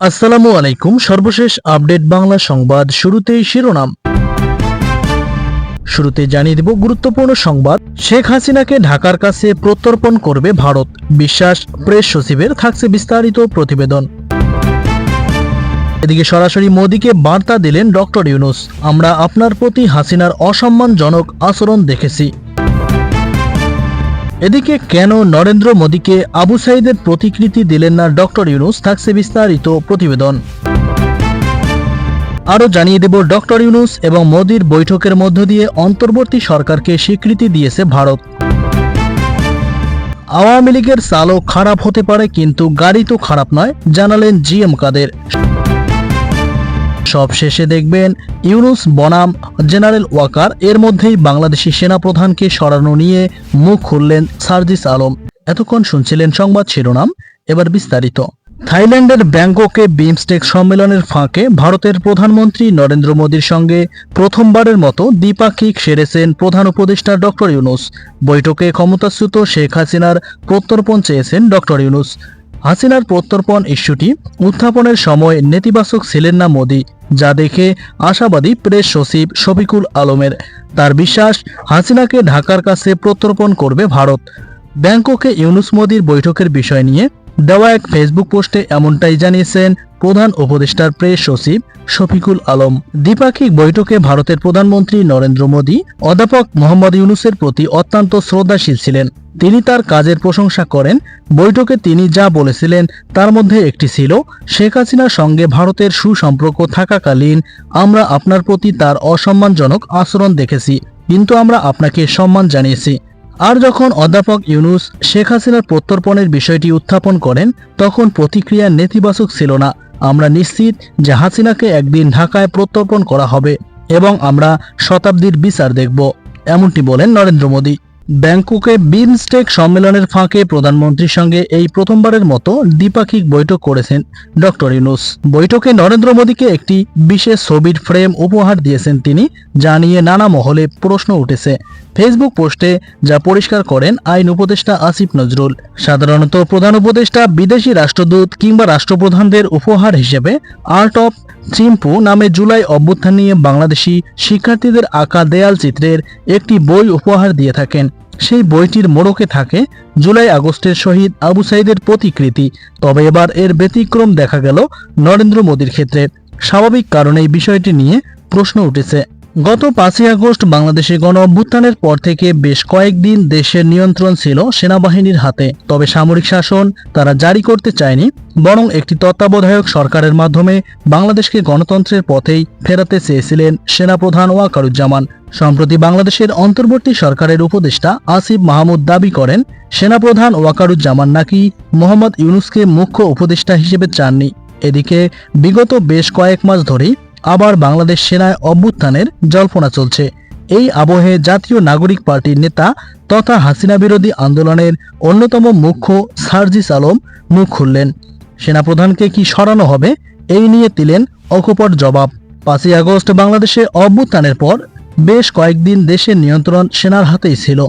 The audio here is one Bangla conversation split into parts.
আসসালামু আলাইকুম। সর্বশেষ আপডেট বাংলা সংবাদ শুরুতেই শিরোনাম। শুরুতে জানিয়ে দেব গুরুত্বপূর্ণ সংবাদ। শেখ হাসিনাকে ঢাকার কাছে প্রত্যর্পণ করবে ভারত। বিশ্বাস, প্রেস সচিবের থাকছে বিস্তারিত প্রতিবেদন। এদিকে সরাসরি মোদীকে বার্তা দিলেন ডক্টর ইউনুস। আমরা আপনার প্রতি হাসিনার অসম্মানজনক আচরণ দেখেছি। এদিকে কেন নরেন্দ্র মোদীকে আবু সাইদের প্রতিকৃতি দিলেন না ডক্টর ইউনুস, থাকছে বিস্তারিত প্রতিবেদন। আরও জানিয়ে দেব, ডক্টর ইউনুস এবং মোদীর বৈঠকের মধ্য দিয়ে অন্তর্বর্তী সরকারকে স্বীকৃতি দিয়েছে ভারত। আওয়ামী লীগের চালও খারাপ হতে পারে, কিন্তু গাড়ি তো খারাপ নয়, জানালেন জিএম কাদের। সব শেষে দেখবেন ইউনুস বনাম জেনারেল ওয়াকার, এর মধ্যেই বাংলাদেশি সেনাপ্রধানকে সরানো নিয়ে মুখ খুললেন সার্জিস আলম। এতক্ষণ শুনছিলেন সংবাদ শিরোনাম, এবার বিস্তারিত। থাইল্যান্ডের ব্যাংককে বিমস্টেক সম্মেলনের ফাঁকে ভারতের প্রধানমন্ত্রী নরেন্দ্র মোদীর সঙ্গে প্রথমবারের মতো দ্বিপাক্ষিক সেরেছেন প্রধান উপদেষ্টা ডক্টর ইউনুস। বৈঠকে ক্ষমতাচ্যুত শেখ হাসিনার প্রত্যর্পণ চেয়েছেন ডক্টর ইউনুস। হাসিনার প্রত্যর্পণ ইস্যুটি উত্থাপনের সময় নেতিবাচক ছিলেন না মোদী, যা দেখে আশাবাদী প্রেস সচিব শফিকুল আলমের। তার বিশ্বাস, হাসিনাকে ঢাকার কাছে প্রত্যর্পণ করবে ভারত। ব্যাংককে ইউনুস মোদীর বৈঠকের বিষয় নিয়ে দেওয়া এক ফেসবুক পোস্টে এমনটাই জানিয়েছেন প্রধান উপদেষ্টার প্রেস সচিব শফিকুল আলম। দ্বিপাক্ষিক বৈঠকে ভারতের প্রধানমন্ত্রী নরেন্দ্র মোদী, অধ্যাপক মোহাম্মদ ইউনুসের প্রতি অত্যন্ত শ্রদ্ধাশীল ছিলেন। তিনি তার কাজের প্রশংসা করেন। বৈঠকে তিনি যা বলেছিলেন তার মধ্যে একটি ছিল, শেখ হাসিনার সঙ্গে ভারতের সুসম্পর্ক থাকাকালীন আমরা আপনার প্রতি তার অসম্মানজনক আচরণ দেখেছি। কিন্তু আমরা আপনাকে সম্মান জানিয়েছি। আর যখন অধ্যাপক ইউনুস শেখ হাসিনার প্রত্যর্পণের বিষয়টি উত্থাপন করেন, তখন প্রতিক্রিয়া নেতিবাচক ছিল না। আমরা নিশ্চিত যে হাসিনাকে একদিন ঢাকায় প্রত্যর্পণ করা হবে এবং আমরা শতাব্দীর বিচার দেখব, এমনটি বলেন নরেন্দ্র মোদী। ব্যাংককে বিমস্টেক সম্মেলনের ফাঁকে প্রধানমন্ত্রীর সঙ্গে এই প্রথমবারের মতো দ্বিপাক্ষিক বৈঠক করেছেন ডক্টর ইউনুস। বৈঠকে নরেন্দ্র মোদীকে একটি বিশেষ ছবির ফ্রেম উপহার দিয়েছেন তিনি, যা নিয়ে নানা মহলে প্রশ্ন উঠেছে। ফেসবুক পোস্টে যা পরিষ্কার করেন আইন উপদেষ্টা আসিফ নজরুল। সাধারণত প্রধান উপদেষ্টা বিদেশি রাষ্ট্রদূত কিংবা রাষ্ট্রপ্রধানদের উপহার হিসেবে আর্ট অফ চিম্পু নামে জুলাই অভ্যুত্থান নিয়ে বাংলাদেশি শিক্ষার্থীদের আঁকা দেয়াল চিত্রের একটি বই উপহার দিয়ে থাকেন। সেই বইটির মোড়কে থাকে জুলাই আগস্টের শহীদ আবু সাইদের প্রতিকৃতি। তবে এবার এর ব্যতিক্রম দেখা গেল নরেন্দ্র মোদীর ক্ষেত্রে। স্বাভাবিক কারণেই বিষয়টি নিয়ে প্রশ্ন উঠেছে। গত পাঁচই আগস্ট বাংলাদেশে গণ অভ্যুত্থানের পর থেকে বেশ কয়েকদিন দেশের নিয়ন্ত্রণ ছিল সেনাবাহিনীর হাতে। তবে সামরিক শাসন তারা জারি করতে চায়নি, বরং একটি তত্ত্বাবধায়ক সরকারের মাধ্যমে বাংলাদেশকে গণতন্ত্রের পথেই ফেরাতে চেয়েছিলেন সেনাপ্রধান ওয়াকারুজ্জামান। সম্প্রতি বাংলাদেশের অন্তর্বর্তী সরকারের উপদেষ্টা আসিফ মাহমুদ দাবি করেন, সেনাপ্রধান ওয়াকারুজ্জামান নাকি মোহাম্মদ ইউনুসকে মুখ্য উপদেষ্টা হিসেবে চাননি। এদিকে বিগত বেশ কয়েক মাস ধরেই আবার বাংলাদেশ সেনায় অভ্যুত্থানের জল্পনা চলছে। এই আবহে জাতীয় নাগরিক পার্টির নেতা তথা হাসিনা বিরোধী আন্দোলনের অন্যতম মুখ্য সার্জিস আলম মুখ খুললেন। সেনাপ্রধানকে কি সরানো হবে, এই নিয়ে দিলেন অকপট জবাব। পাঁচই আগস্ট বাংলাদেশে অভ্যুত্থানের পর বেশ কয়েকদিন দেশের নিয়ন্ত্রণ সেনার হাতেই ছিল।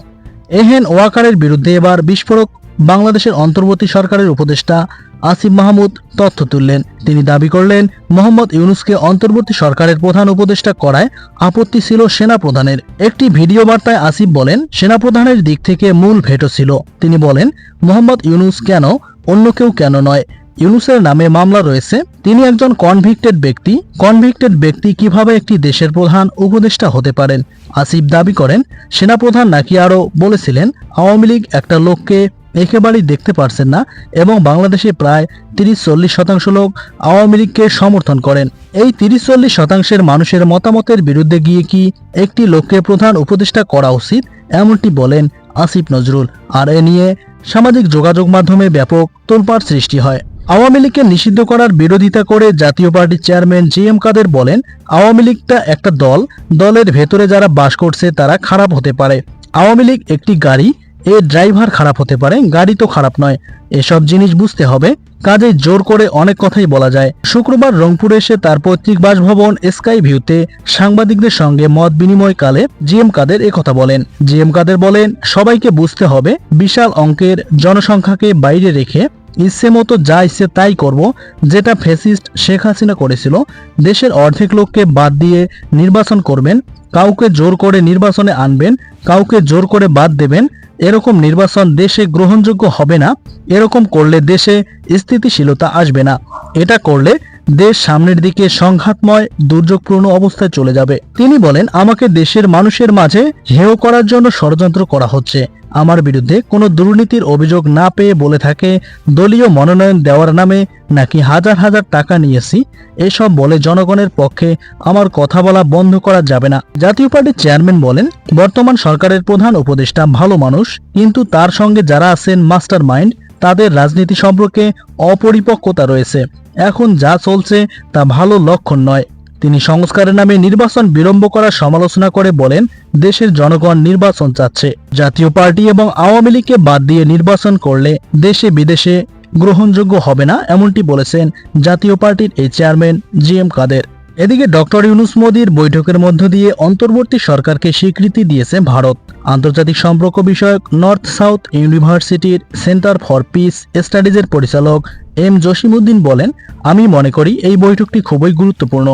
এহেন ওয়াকারের বিরুদ্ধে এবার বিস্ফোরক বাংলাদেশের অন্তর্বর্তী সরকারের উপদেষ্টা আসিফ মাহমুদ তথ্য তুললেন। তিনি দাবি করলেন, মোহাম্মদ ইউনুসকে অন্তর্বর্তী সরকারের প্রধান উপদেষ্টা করায় আপত্তি ছিল সেনা প্রধানের একটি ভিডিও বার্তায় আসিফ বলেন, সেনাপ্রধানের দিক থেকে মূল ভেটো ছিল। তিনি বলেন, মোহাম্মদ ইউনুস কেন, অন্য কেউ কেন নয়। ইউনুসের নামে মামলা রয়েছে। তিনি একজন কনভিক্টেড ব্যক্তি। কনভিক্টেড ব্যক্তি কীভাবে একটি দেশের প্রধান উপদেষ্টা হতে পারেন? আসিফ দাবি করেন, সেনাপ্রধান নাকি আরও বলেছিলেন, আওয়ামী লীগ একটা লোককে একেবারেই দেখতে পারছেন না এবং বাংলাদেশে প্রায় তিরিশ চল্লিশ শতাংশ লোক আওয়ামী লীগকে সমর্থন করেন। এই তিরিশ চল্লিশ শতাংশের মানুষের মতামতের বিরুদ্ধে গিয়ে কি একটি লোককে প্রধান উপদেষ্টা করা উচিত? এমনটি বলেন আসিফ নজরুল। আর এ নিয়ে সামাজিক যোগাযোগ মাধ্যমে ব্যাপক তোলপাড় সৃষ্টি হয়। আওয়ামী লীগকে নিষিদ্ধ করার বিরোধিতা করে জাতীয় পার্টির চেয়ারম্যান জি এম কাদের বলেন, আওয়ামী লীগটা একটা দল, দলের ভেতরে যারা বাস করছে তারা খারাপ হতে পারে। আওয়ামী লীগ একটি গাড়ি এর ড্রাইভার খারাপ হতে পারে, গাড়ি তো খারাপ নয়। এসব জিনিস বুঝতে হবে। কাজে জোর করে অনেক কথাই বলা যায়। শুক্রবার রংপুরে এসে তার পৈতৃক বাসভবন স্কাই ভিউতে সাংবাদিকদের সঙ্গে মত বিনিময়কালে জিএম কাদের একথা বলেন। জিএম কাদের বলেন, সবাইকে বুঝতে হবে, বিশাল অঙ্কের জনসংখ্যাকে বাইরে রেখে ইচ্ছে মতো যা ইচ্ছে তাই করব, যেটা ফেসিস্ট শেখ হাসিনা করেছিল, দেশের অর্ধেক লোককে বাদ দিয়ে নির্বাচন করবেন, কাউকে জোর করে নির্বাচনে আনবেন, কাউকে জোর করে বাদ দেবেন এরকম নির্বাচন দেশে গ্রহণযোগ্য হবে না, এরকম করলে দেশে স্থিতিশীলতা আসবে না। এটা করলে দেশ সামনের দিকে সংঘাতময়, দুর্যোগপূর্ণ অবস্থায় চলে যাবে। তিনি বলেন, আমাকে দেশের মানুষের মাঝে হেয় করার জন্য ষড়যন্ত্র করা হচ্ছে। আমার বিরুদ্ধে কোনো দুর্নীতির অভিযোগ না পেয়ে বলে থাকে, দলীয় মনোনয়ন দেওয়ার নামে নাকি হাজার হাজার টাকা নিয়েছি, এসব বলে জনগণের পক্ষে আমার কথা বলা বন্ধ করা যাবে না। জাতীয় পার্টির চেয়ারম্যান বলেন, বর্তমান সরকারের প্রধান উপদেষ্টা ভালো মানুষ, কিন্তু তার সঙ্গে যারা আছেন মাস্টার মাইন্ড তাদের রাজনীতি সম্পর্কে অপরিপক্কতা রয়েছে। এখন যা চলছে তা ভালো লক্ষণ নয়। তিনি সংস্কারের নামে নির্বাচন বিলম্ব করার সমালোচনা করে বলেন, দেশের জনগণ নির্বাচন চাচ্ছে। জাতীয় পার্টি এবং আওয়ামী লীগকে বাদ দিয়ে নির্বাচন করলে দেশে বিদেশে গ্রহণযোগ্য হবে না এমনটি বলেছেন জাতীয় পার্টির এই চেয়ারম্যান জি এম কাদের। এদিকে ডক্টর ইউনুস মোদির বৈঠকের মধ্য দিয়ে অন্তর্বর্তী সরকারকে স্বীকৃতি দিয়েছে ভারত। আন্তর্জাতিক সম্পর্ক বিষয়ক নর্থ সাউথ ইউনিভার্সিটির সেন্টার ফর পিস স্টাডিজের পরিচালক এম জসিমউদ্দিন বলেন, আমি মনে করি এই বৈঠকটি খুবই গুরুত্বপূর্ণ।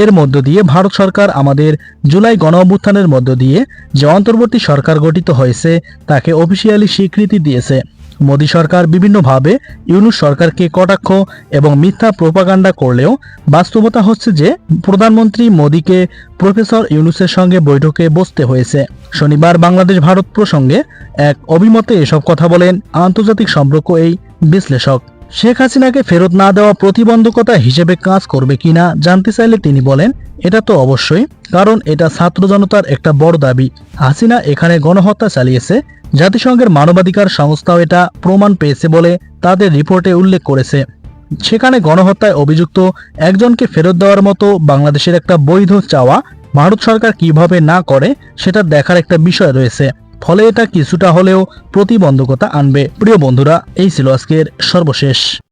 এর মধ্য দিয়ে ভারত সরকার আমাদের জুলাই গণ অভ্যুত্থানের মধ্য দিয়ে যে অন্তর্বর্তী সরকার গঠিত হয়েছে, তাকে অফিসিয়ালি স্বীকৃতি দিয়েছে। মোদী সরকার বিভিন্নভাবে ইউনুস সরকারকে কটাক্ষ এবং মিথ্যা প্রোপাগান্ডা করলেও বাস্তবতা হচ্ছে যে প্রধানমন্ত্রী মোদীকে প্রফেসর ইউনুসের সঙ্গে বৈঠকে বসতে হয়েছে। শনিবার বাংলাদেশ ভারত প্রসঙ্গে এক অভিমতে এসব কথা বলেন আন্তর্জাতিক সম্পর্ক এই বিশ্লেষক। শেখ হাসিনাকে ফেরত না দেওয়া প্রতিবন্ধকতা হিসেবে কাজ করবে কিনা জানতে চাইলে তিনি বলেন, এটা তো অবশ্যই, কারণ এটা ছাত্র জনতার একটা বড় দাবি। হাসিনা এখানে গণহত্যা চালিয়েছে, জাতিসংঘের মানবাধিকার সংস্থাও এটা প্রমাণ পেয়েছে বলে তাদের রিপোর্টে উল্লেখ করেছে। সেখানে গণহত্যায় অভিযুক্ত একজনকে ফেরত দেওয়ার মতো বাংলাদেশের একটা বৈধ চাওয়া, ভারত সরকার কীভাবে না করে, সেটা দেখার একটা বিষয় রয়েছে। ফলে এটা কিছুটা হলেও প্রতিবন্ধকতা আনবে। প্রিয় বন্ধুরা এই ছিল আজকের সর্বশেষ।